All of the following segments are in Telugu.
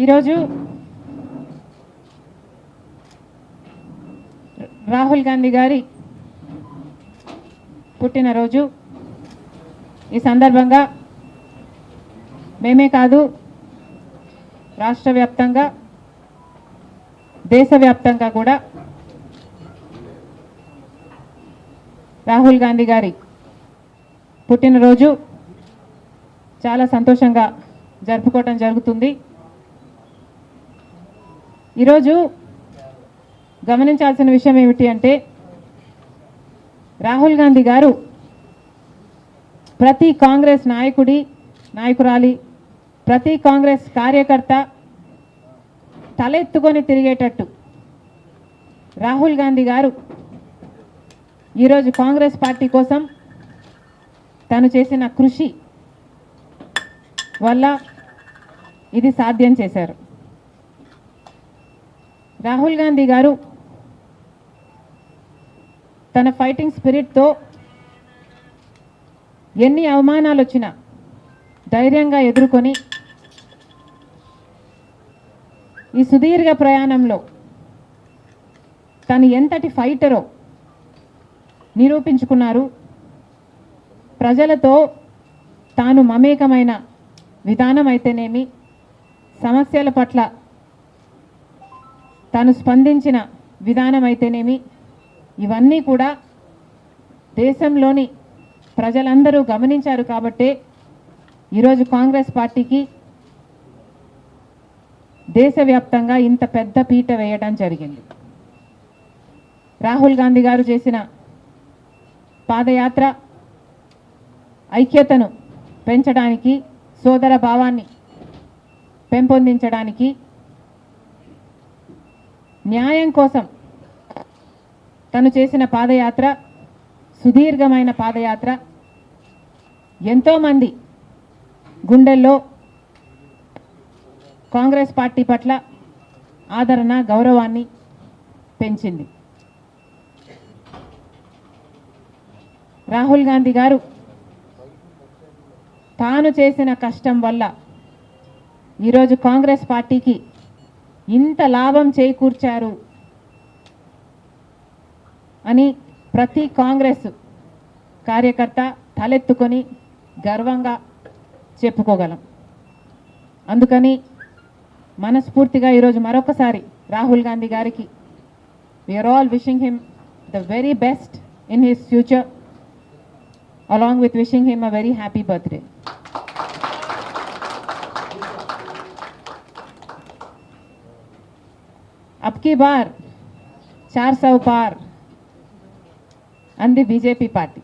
ఈరోజు రాహుల్ గాంధీ గారి పుట్టినరోజు. ఈ సందర్భంగా మేమే కాదు రాష్ట్ర వ్యాప్తంగా దేశవ్యాప్తంగా కూడా రాహుల్ గాంధీ గారి పుట్టినరోజు చాలా సంతోషంగా జరుపుకోవటం జరుగుతుంది. ఈరోజు గమనించాల్సిన విషయం ఏమిటి అంటే రాహుల్ గాంధీ గారు ప్రతి కాంగ్రెస్ నాయకుడి నాయకురాలి ప్రతి కాంగ్రెస్ కార్యకర్త తలెత్తుకొని తిరిగేటట్టు రాహుల్ గాంధీ గారు ఈరోజు కాంగ్రెస్ పార్టీ కోసం తను చేసిన కృషి వల్ల ఇది సాధ్యం చేశారు. రాహుల్ గాంధీ గారు తన ఫైటింగ్ స్పిరిట్తో ఎన్ని అవమానాలు వచ్చినా ధైర్యంగా ఎదుర్కొని ఈ సుదీర్ఘ ప్రయాణంలో తను ఎంతటి ఫైటరో నిరూపించుకున్నారు. ప్రజలతో తాను మమేకమైన విధానం అయితేనేమి సమస్యల పట్ల తాను స్పందించిన విధానం అయితేనేమి ఇవన్నీ కూడా దేశంలోని ప్రజలందరూ గమనించారు కాబట్టే ఈరోజు కాంగ్రెస్ పార్టీకి దేశవ్యాప్తంగా ఇంత పెద్ద పీట వేయడం జరిగింది. రాహుల్ గాంధీ గారు చేసిన పాదయాత్ర ఐక్యతను పెంచడానికి సోదర భావాన్ని పెంపొందించడానికి న్యాయం కోసం తను చేసిన పాదయాత్ర సుదీర్ఘమైన పాదయాత్ర ఎంతోమంది గుండెల్లో కాంగ్రెస్ పార్టీ పట్ల ఆదరణ గౌరవాన్ని పెంచింది. రాహుల్ గాంధీ గారు తాను చేసిన కష్టం వల్ల ఈరోజు కాంగ్రెస్ పార్టీకి ఇంత లాభం చేకూర్చారు అని ప్రతి కాంగ్రెస్ కార్యకర్త తలెత్తుకొని గర్వంగా చెప్పుకోగలం. అందుకని మనస్ఫూర్తిగా ఈరోజు మరొకసారి రాహుల్ గాంధీ గారికి we are all wishing him the very best in his future along with wishing him a very happy birthday అబ్కీ బార్ చార్ సౌ పార్ అంది బీజేపీ పార్టీ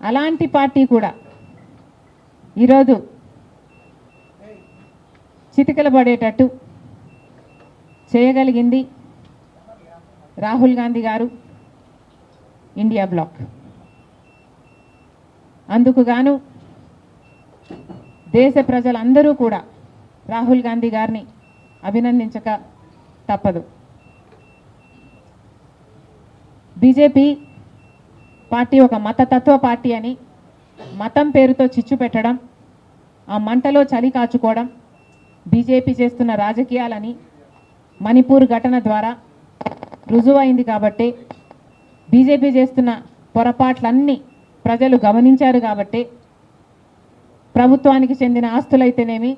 అలాంటి పార్టీ కూడా ఈరోజు చితికల పడేటట్టు చేయగలిగింది రాహుల్ గాంధీ గారు ఇండియా బ్లాక్ అందుకు గాను దేశ ప్రజలందరూ కూడా రాహుల్ గాంధీ గారిని అభినందించక తప్పదు. బీజేపీ పార్టీ ఒక మతతత్వ పార్టీ అని మతం పేరుతో చిచ్చు పెట్టడం ఆ మంటలో చలి కాచుకోవడం బీజేపీ చేస్తున్న రాజకీయాలని మణిపూర్ ఘటన ద్వారా రుజువైంది కాబట్టి బీజేపీ చేస్తున్న పొరపాట్లన్నీ ప్రజలు గమనించారు కాబట్టి ప్రభుత్వానికి చెందిన ఆస్తులైతేనేమి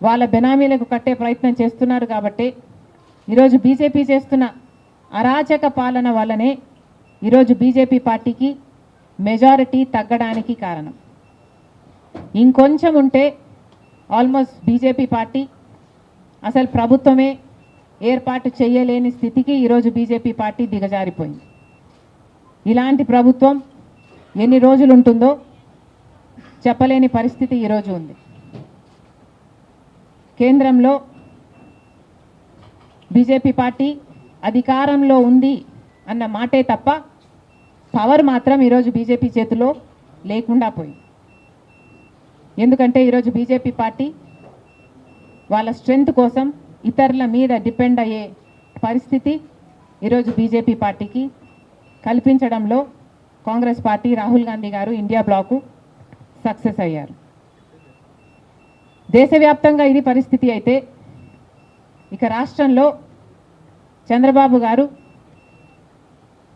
వాళ్ళ బెనామీలకు కట్టే ప్రయత్నం చేస్తున్నారు కాబట్టి ఈరోజు బీజేపీ చేస్తున్న అరాచక పాలన వల్లనే ఈరోజు బీజేపీ పార్టీకి మెజారిటీ తగ్గడానికి కారణం. ఇంకొంచెం ఉంటే ఆల్మోస్ట్ బీజేపీ పార్టీ అసలు ప్రభుత్వమే ఏర్పాటు చేయలేని స్థితికి ఈరోజు బీజేపీ పార్టీ దిగజారిపోయింది. ఇలాంటి ప్రభుత్వం ఎన్ని రోజులు ఉంటుందో చెప్పలేని పరిస్థితి ఈరోజు ఉంది. కేంద్రంలో బీజేపీ పార్టీ అధికారంలో ఉంది అన్న మాటే తప్ప పవర్ మాత్రం ఈరోజు బీజేపీ చేతిలో లేకుండా పోయింది. ఎందుకంటే ఈరోజు బీజేపీ పార్టీ వాళ్ళ స్ట్రెంగ్త్ కోసం ఇతరుల మీద డిపెండ్ అయ్యే పరిస్థితి ఈరోజు బీజేపీ పార్టీకి కల్పించడంలో కాంగ్రెస్ పార్టీ రాహుల్ గాంధీ గారు ఇండియా బ్లాకు సక్సెస్ అయ్యారు. దేశవ్యాప్తంగా ఇది పరిస్థితి అయితే ఇక రాష్ట్రంలో చంద్రబాబు గారు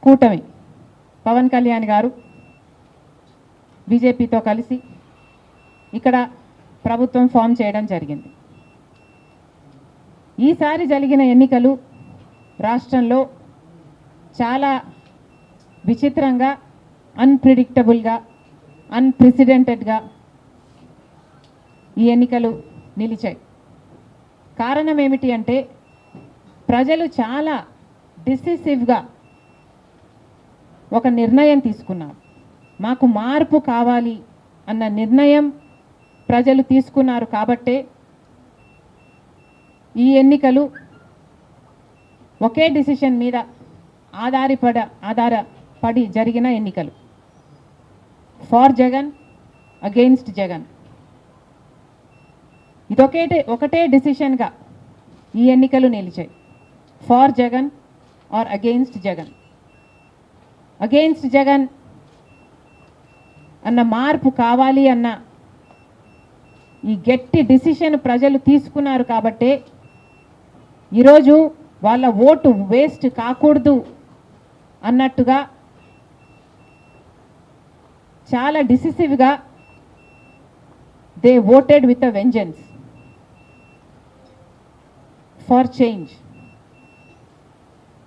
కూటమి పవన్ కళ్యాణ్ గారు బీజేపీతో కలిసి ఇక్కడ ప్రభుత్వం ఫామ్ చేయడం జరిగింది. ఈసారి జరిగిన ఎన్నికలు రాష్ట్రంలో చాలా విచిత్రంగా అన్ప్రిడిక్టబుల్గా అన్ప్రెసిడెంటెడ్గా ఈ ఎన్నికలు నిలిచాయి. కారణం ఏమిటి అంటే ప్రజలు చాలా డిసిసివ్గా ఒక నిర్ణయం తీసుకున్నారు. మాకు మార్పు కావాలి అన్న నిర్ణయం ప్రజలు తీసుకున్నారు కాబట్టే ఈ ఎన్నికలు ఒకే డిసిషన్ మీద ఆధారపడ ఆధారపడి జరిగిన ఎన్నికలు. For Jagan against Jagan. ఇదొకటే ఒకటే డిసిషన్గా ఈ ఎన్నికలు నిలిచాయి. For Jagan or against Jagan. Against Jagan అన్న మార్పు కావాలి అన్న ఈ గట్టి డిసిషన్ ప్రజలు తీసుకున్నారు కాబట్టే ఈరోజు వాళ్ళ ఓటు వేస్ట్ కాకూడదు అన్నట్టుగా చాలా డిసిసివ్గా they voted with a vengeance. For change.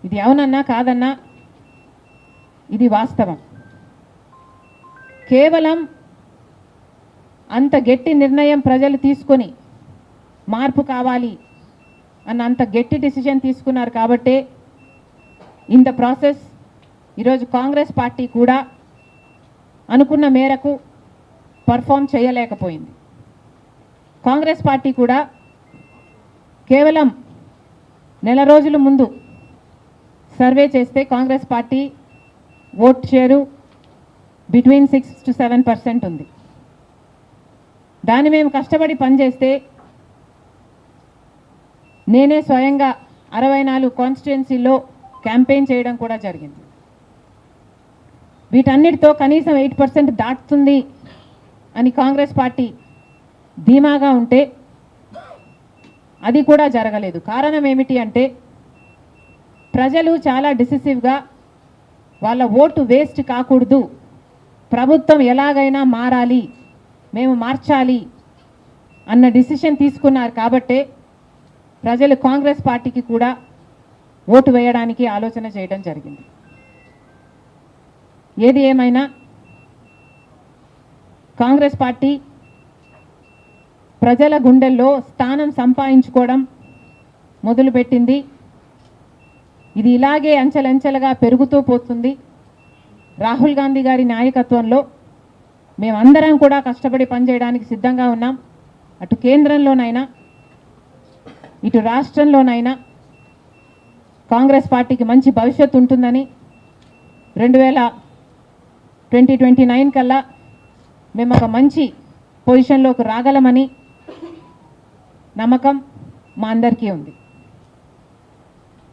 ఇది అవునన్నా కాదన్నా ఇది వాస్తవం. కేవలం అంత గట్టి నిర్ణయం ప్రజలు తీసుకొని మార్పు కావాలి అన్న అంత గట్టి డిసిషన్ తీసుకున్నారు కాబట్టే ఇన్ ద ప్రాసెస్ ఈరోజు కాంగ్రెస్ పార్టీ కూడా అనుకున్న మేరకు పర్ఫామ్ చేయలేకపోయింది. కాంగ్రెస్ పార్టీ కూడా కేవలం నెల రోజుల ముందు సర్వే చేస్తే Congress party vote share between six to seven percent ఉంది. దాన్ని మేము కష్టపడి పనిచేస్తే నేనే స్వయంగా అరవై నాలుగు కాన్స్టిట్యున్సీలో క్యాంపెయిన్ చేయడం కూడా జరిగింది. వీటన్నిటితో కనీసం ఎయిట్ పర్సెంట్ దాటుతుంది అని కాంగ్రెస్ పార్టీ ధీమాగా ఉంటే అది కూడా జరగలేదు. కారణం ఏమిటి అంటే ప్రజలు చాలా డిసిసివ్గా వాళ్ళ ఓటు వేస్ట్ కాకూడదు. ప్రభుత్వం ఎలాగైనా మారాలి మేము మార్చాలి అన్న డిసిషన్ తీసుకున్నారు కాబట్టే ప్రజలు కాంగ్రెస్ పార్టీకి కూడా ఓటు వేయడానికి ఆలోచన చేయడం జరిగింది. ఏది ఏమైనా కాంగ్రెస్ పార్టీ ప్రజల గుండెల్లో స్థానం సంపాదించుకోవడం మొదలుపెట్టింది. ఇది ఇలాగే అంచెలంచెలుగా పెరుగుతూ పోతుంది. రాహుల్ గాంధీ గారి నాయకత్వంలో మేమందరం కూడా కష్టపడి పనిచేయడానికి సిద్ధంగా ఉన్నాం. అటు కేంద్రంలోనైనా ఇటు రాష్ట్రంలోనైనా కాంగ్రెస్ పార్టీకి మంచి భవిష్యత్తు ఉంటుందని రెండు వేల ట్వంటీ ట్వంటీ నైన్ కల్లా మేము ఒక మంచి పొజిషన్లోకి రాగలమని నమ్మకం మా అందరికీ ఉంది.